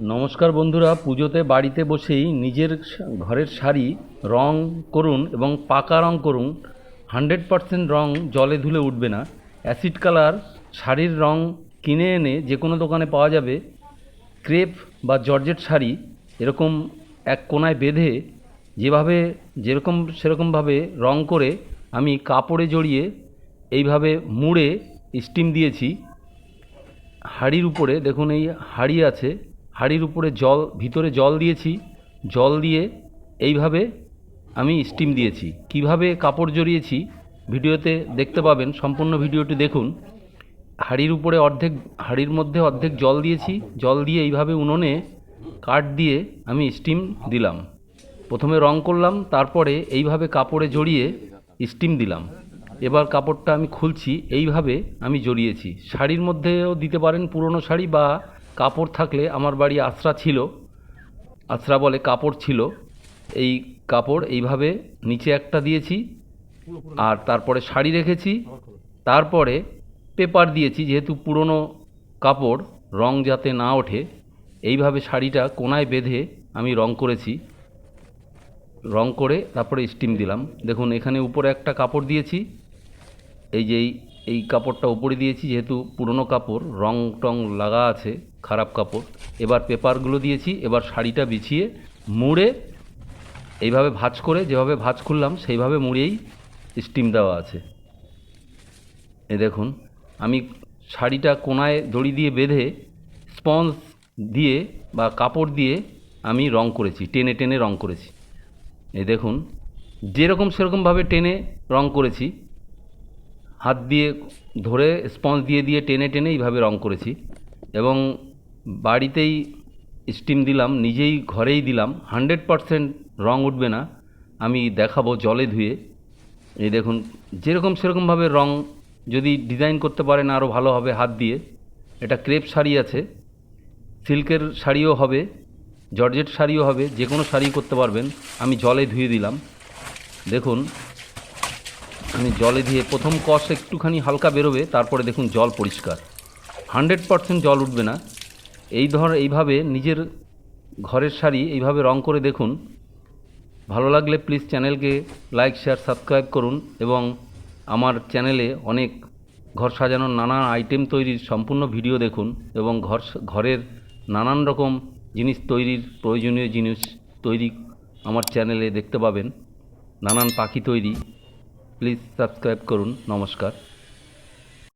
নমস্কার বন্ধুরা, পুজোতে বাড়িতে বসেই নিজের ঘরের শাড়ি রং করুন এবং পাকা রং করুন, হান্ড্রেড পারসেন্ট রং জলে ধুলে উঠবে না। অ্যাসিড কালার শাড়ির রং কিনে এনে যে কোনো দোকানে পাওয়া যাবে। ক্রেপ বা জর্জেট শাড়ি এরকম এক কোনায় বেঁধে যেভাবে, যেরকম, সেরকমভাবে রং করে আমি কাপড়ে জড়িয়ে এইভাবে মুড়ে স্টিম দিয়েছি। হাঁড়ির উপরে দেখুন এই হাঁড়ি আছে। হাঁড়ির উপরে জল, ভিতরে জল দিয়েছি। জল দিয়ে এইভাবে আমি স্টিম দিয়েছি। কীভাবে কাপড় জড়িয়েছি ভিডিওতে দেখতে পাবেন, সম্পূর্ণ ভিডিওটি দেখুন। হাঁড়ির উপরে অর্ধেক, হাঁড়ির মধ্যে অর্ধেক জল দিয়েছি। জল দিয়ে এইভাবে উনুনে কাঠ দিয়ে আমি স্টিম দিলাম। প্রথমে রং করলাম, তারপরে এইভাবে কাপড়ে জড়িয়ে স্টিম দিলাম। এবার কাপড়টা আমি খুলছি, এইভাবে আমি জড়িয়েছি। শাড়ির মধ্যেও দিতে পারেন পুরনো শাড়ি বা কাপড় থাকলে আমার বাড়ি আশ্রা ছিল। আশ্রা বলে কাপড় ছিল। এই কাপড় এইভাবে নিচে একটা দিয়েছি, আর তারপরে শাড়ি রেখেছি, তারপরে পেপার দিয়েছি, যেহেতু পুরনো কাপড় রং যাতে না ওঠে, এইভাবে শাড়িটা কোনায় বেঁধে আমি রং করেছি। রং করে তারপরে স্টিম দিলাম। দেখুন, এখানে উপরে একটা কাপড় দিয়েছি। এই যে এই কাপড়টা উপরে দিয়েছি, যেহেতু পুরনো কাপড়, রং টং লাগা আছে। খারাপ কাপড়। এবার পেপারগুলো দিয়েছি, এবার শাড়িটা বিছিয়ে মুড়ে এইভাবে ভাঁজ করে, যেভাবে ভাঁজ খুললাম সেইভাবে মুড়েই স্টিম দেওয়া আছে। এ দেখুন, আমি শাড়িটা কোনায় দড়ি দিয়ে বেঁধে স্পঞ্জ দিয়ে বা কাপড় দিয়ে আমি রং করেছি, টেনে টেনে রং করেছি। এই দেখুন, যেরকম সেরকমভাবে টেনে রং করেছি, হাত দিয়ে ধরে স্পঞ্জ দিয়ে দিয়ে টেনে টেনে এইভাবে রং করেছি এবং বাড়িতেই স্টিম দিলাম, নিজেই ঘরেই দিলাম। হান্ড্রেড পারসেন্ট রং উঠবে না। আমি দেখাবো জলে ধুয়ে। এই দেখুন, যেরকম সেরকমভাবে রং যদি ডিজাইন করতে পারেন আরও ভালো হবে হাত দিয়ে। এটা ক্রেপ শাড়ি আছে। সিল্কের শাড়িও হবে, জর্জেট শাড়িও হবে যে কোনো শাড়ি করতে পারবেন। আমি জলে ধুয়ে দিলাম। দেখুন, আমি জলে দিয়ে প্রথম কষ একটুখানি হালকা বেরোবে, তারপরে দেখুন জল পরিষ্কার। হান্ড্রেড পারসেন্ট জল উঠবে না। এই ধর, এইভাবে নিজের ঘরের শাড়ি এইভাবে রং করে দেখুন। ভালো লাগলে প্লিজ চ্যানেলকে লাইক শেয়ার সাবস্ক্রাইব করুন এবং আমার চ্যানেলে অনেক ঘর সাজানোর নানা আইটেম তৈরির সম্পূর্ণ ভিডিও দেখুন এবং ঘর ঘরের নানান রকম জিনিস তৈরির প্রয়োজনীয় জিনিস তৈরি আমার চ্যানেলে দেখতে পাবেন। নানান পাখি তৈরি। প্লিজ সাবস্ক্রাইব করুন। নমস্কার।